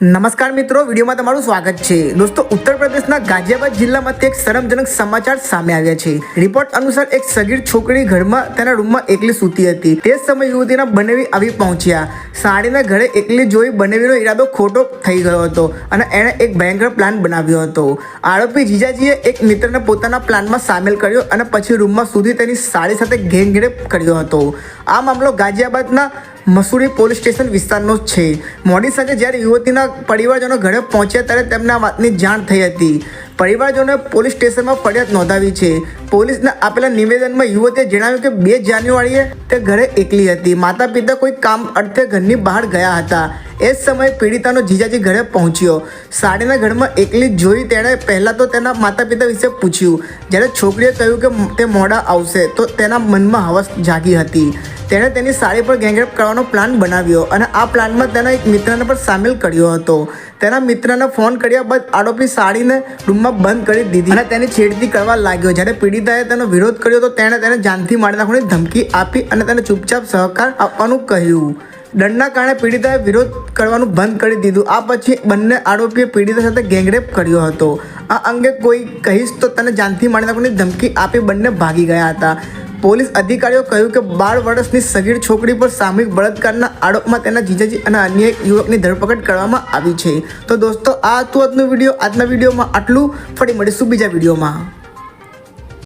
નમસ્કાર મિત્રો, વિડીયોમાં તમારું સ્વાગત છે. દોસ્તો ઉત્તર પ્રદેશના ગાઝિયાબાદ જિલ્લામાંથી એક શરમજનક સમાચાર સામે આવ્યા છે. રિપોર્ટ અનુસાર એક સગીર છોકરી ઘરમાં તેના રૂમમાં એકલી સૂતી હતી. તે સમયે યુવતીના બનેવી આવી પહોંચ્યા. સાડીના ઘરે એકલી જોઈ બનેવીનો ઈરાદો ખોટો થઈ ગયો હતો અને એણે એક ભયંકર પ્લાન બનાવ્યો હતો. આરોપી જીજાજીએ એક મિત્રને પોતાના પ્લાનમાં સામેલ કર્યો અને પછી રૂમમાં સુધી તેની સાડી સાથે ગેંગરેપ કર્યો હતો. આ મામલો ગાઝિયાબાદના મસૂરી પોલીસ સ્ટેશન વિસ્તારનો છે. મોડી સાંજે જ્યારે યુવતીના પરિવારજનો ઘરે પહોંચ્યા ત્યારે તેમને વાતની જાણ થઈ હતી. પરિવારજનોએ પોલીસ સ્ટેશનમાં ફરિયાદ નોંધાવી છે. પોલીસને આપેલા નિવેદનમાં યુવતીએ જણાવ્યું કે બે જાન્યુઆરીએ તે ઘરે એકલી હતી. માતા પિતા કોઈ કામ અર્થે ઘરની બહાર ગયા હતા. એ જ સમયે પીડિતાનો જીજાજી ઘરે પહોંચ્યો. સાડીના ઘરમાં એકલી જોઈ તેણે પહેલાં તો તેના માતા પિતા વિશે પૂછ્યું. જ્યારે છોકરીએ કહ્યું કે તે મોડા આવશે, તો તેના મનમાં હવસ જાગી હતી. તેણે તેની સાડી પર ગેંગરેપ કરવાનો પ્લાન બનાવ્યો અને આ પ્લાનમાં તેના એક મિત્રને પણ સામેલ કર્યો હતો. તેના મિત્રને ફોન કર્યા બાદ આરોપી સાડીને રૂમમાં બંધ કરી દીધી અને તેની છેડતી કરવા લાગ્યો. જ્યારે પીડિતાએ તેનો વિરોધ કર્યો તો તેણે તેને જાનથી મારી નાખવાની ધમકી આપી અને તેને ચૂપચાપ સહકાર આપવાનું કહ્યું. દંડના કારણે પીડિતાએ વિરોધ કરવાનું બંધ કરી દીધું. આ પછી બંને આરોપીએ પીડિતા સાથે ગેંગરેપ કર્યો હતો. આ અંગે કોઈ કહીશ તો તને જાનથી મારી નાખવાની ધમકી આપી બંને ભાગી ગયા હતા. પોલીસ અધિકારીઓ કહ્યું કે બાર વર્ષની સગીર છોકરી પર સામૂહિક બળાત્કારના આરોપમાં તેના જીજાજી અને અન્ય એક યુવકની ધરપકડ કરવામાં આવી છે. તો દોસ્તો, આ હતું આજનો વીડિયો. આજના વિડીયોમાં આટલું. ફરી મળીશું બીજા વિડીયોમાં.